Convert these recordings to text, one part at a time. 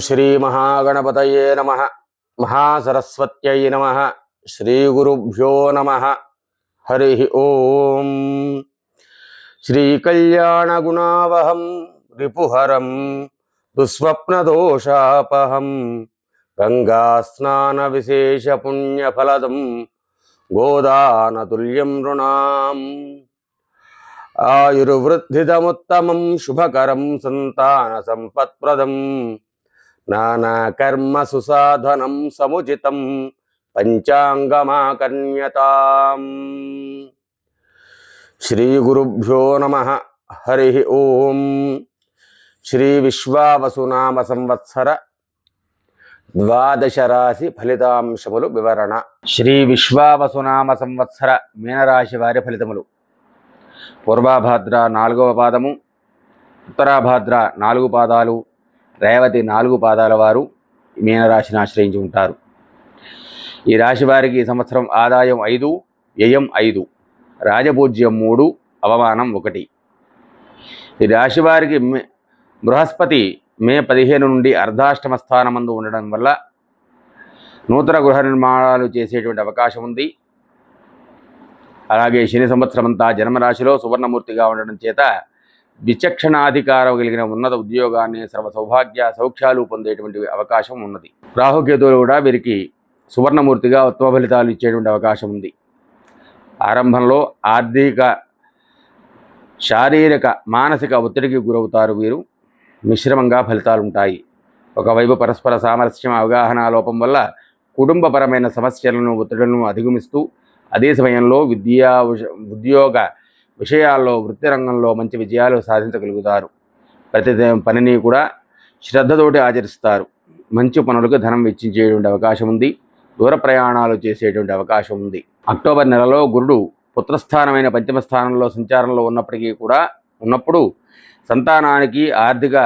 శ్రీమహాగణపతయే నమ మహాసరస్వత్యై నమ శ్రీగురుభ్యో నమ హరి ఓం శ్రీకళ్యాణగుణావహం రిపుహరం దుస్వప్నదోషాపహం గంగాస్నానవిశేషపుణ్యఫలదం గోదానతుల్యం నృణాం ఆయుర్వృద్ధిదముత్తమం శుభకరం సంతానసంపత్ప్రదం నానాకర్మ సుసాధనం సముచితం పంచాంగమాకర్ణ్యతాం శ్రీ గురుభ్యో నమ హరి ఓం. శ్రీ విశ్వావసునామ సంవత్సర ద్వాదశ రాశి ఫలితాంశములు వివరణ. శ్రీ విశ్వావసునామ సంవత్సర మీనరాశి వారి ఫలితములు. పూర్వాభాద్ర నాలుగవ పాదము ఉత్తరాభాద్ర నాలుగు పాదాలు రేవతి నాలుగు పాదాల వారు మీనరాశిని ఆశ్రయించి ఉంటారు. ఈ రాశి వారికి ఈ సంవత్సరం ఆదాయం ఐదు వ్యయం ఐదు రాజపూజ్యం మూడు అవమానం ఒకటి. ఈ రాశి వారికి మే- బృహస్పతి మే పదిహేను నుండి అర్ధాష్టమ స్థానమందు ఉండడం వల్ల నూతన గృహ నిర్మాణాలు చేసేటువంటి అవకాశం ఉంది. అలాగే శని సంవత్సరం అంతా జన్మరాశిలో సువర్ణమూర్తిగా ఉండడం చేత విచక్షణాధికారం కలిగిన ఉన్నత ఉద్యోగాన్ని సర్వ సౌభాగ్య సౌఖ్యాలు పొందేటువంటి అవకాశం ఉన్నది. రాహుకేతువులు కూడా వీరికి సువర్ణమూర్తిగా ఉత్తమ ఫలితాలు ఇచ్చేటువంటి అవకాశం ఉంది. ఆరంభంలో ఆర్థిక శారీరక మానసిక ఒత్తిడికి గురవుతారు వీరు. మిశ్రమంగా ఫలితాలు ఉంటాయి ఒకవైపు పరస్పర సామరస్యం అవగాహన లోపం వల్ల కుటుంబపరమైన సమస్యలను ఒత్తిడులను అధిగమిస్తూ అదే సమయంలో విద్యా ఉద్యోగ విషయాల్లో వృత్తి రంగంలో మంచి విజయాలు సాధించగలుగుతారు. ప్రతి పనిని కూడా శ్రద్ధతోటి ఆచరిస్తారు. మంచి పనులకు ధనం వెచ్చించేటువంటి అవకాశం ఉంది. దూర ప్రయాణాలు చేసేటువంటి అవకాశం ఉంది. అక్టోబర్ నెలలో గురుడు పుత్రస్థానమైన పంచమ స్థానంలో సంచారంలో ఉన్నప్పటికీ కూడా ఉన్నప్పుడు సంతానానికి ఆర్థిక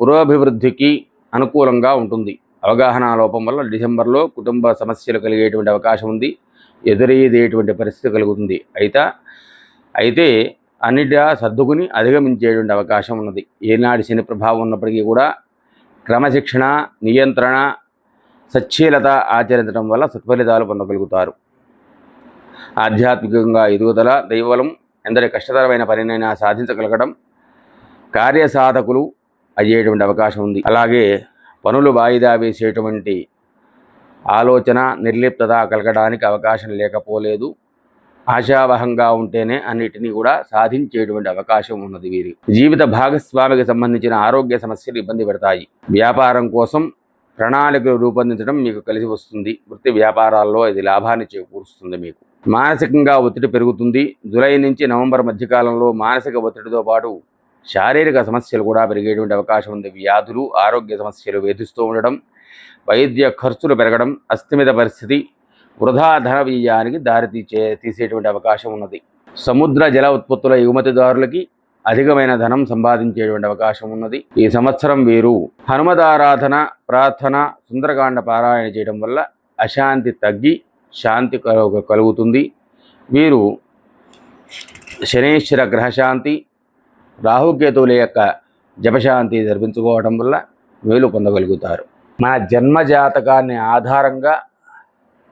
పురోభివృద్ధికి అనుకూలంగా ఉంటుంది. అవగాహన లోపం వల్ల డిసెంబర్లో కుటుంబ సమస్యలు కలిగేటువంటి అవకాశం ఉంది. ఎదురయ్యేటువంటి పరిస్థితి కలుగుతుంది. అయితే అయితే అన్నిటా సర్దుకుని అధిగమించేటువంటి అవకాశం ఉన్నది. ఏనాటి శని ప్రభావం ఉన్నప్పటికీ కూడా క్రమశిక్షణ నియంత్రణ సచ్ఛీలత ఆచరించడం వల్ల సత్ఫలితాలు పొందగలుగుతారు. ఆధ్యాత్మికంగా ఎదుగుదల దైవబలం ఎందరి కష్టతరమైన పనినైనా సాధించగలగడం కార్యసాధకులు అయ్యేటువంటి అవకాశం ఉంది. అలాగే పనులు వాయిదా వేసేటువంటి ఆలోచన నిర్లిప్తత కలగడానికి అవకాశం లేకపోలేదు. ఆశావహంగా ఉంటేనే అన్నిటినీ కూడా సాధించేటువంటి అవకాశం ఉన్నది వీరి. జీవిత భాగస్వామికి సంబంధించిన ఆరోగ్య సమస్యలు ఇబ్బంది పెడతాయి. వ్యాపారం కోసం ప్రణాళికలు రూపొందించడం మీకు కలిసి వస్తుంది. వృత్తి వ్యాపారాల్లో ఇది లాభాన్ని చేకూరుస్తుంది మీకు. మానసికంగా ఒత్తిడి పెరుగుతుంది. జూలై నుంచి నవంబర్ మధ్యకాలంలో మానసిక ఒత్తిడితో పాటు శారీరక సమస్యలు కూడా పెరిగేటువంటి అవకాశం ఉంది. వ్యాధులు ఆరోగ్య సమస్యలు వేధిస్తూ ఉండడం వైద్య ఖర్చులు పెరగడం అస్థిమిత పరిస్థితి వృధా ధన వ్యయానికి దారి తీసే తీసేటువంటి అవకాశం ఉన్నది. సముద్ర జల ఉత్పత్తుల ఎగుమతిదారులకి అధికమైన ధనం సంపాదించేటువంటి అవకాశం ఉన్నది. ఈ సంవత్సరం వీరు. హనుమదారాధన ప్రార్థన సుందరకాండ పారాయణ చేయడం వల్ల అశాంతి తగ్గి శాంతి కలుగుతుంది. వీరు శనేశ్వర గ్రహశాంతి రాహుకేతువుల యొక్క జపశాంతి జరిపించుకోవడం వల్ల మేలు పొందగలుగుతారు. మన జన్మ జాతకాన్ని ఆధారంగా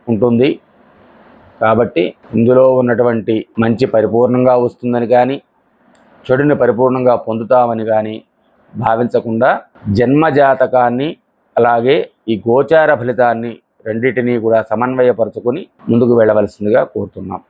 ఉంటుంది. కాబట్టి ఇందులో ఉన్నటువంటి మంచి పరిపూర్ణంగా వస్తుందని కానీ చెడుని పరిపూర్ణంగా పొందుతామని కానీ భావించకుండా జన్మ జాతకాన్ని అలాగే ఈ గోచార ఫలితాన్ని రెండింటినీ కూడా సమన్వయపరుచుకొని ముందుకు వెళ్ళవలసిందిగా కోరుతున్నాం.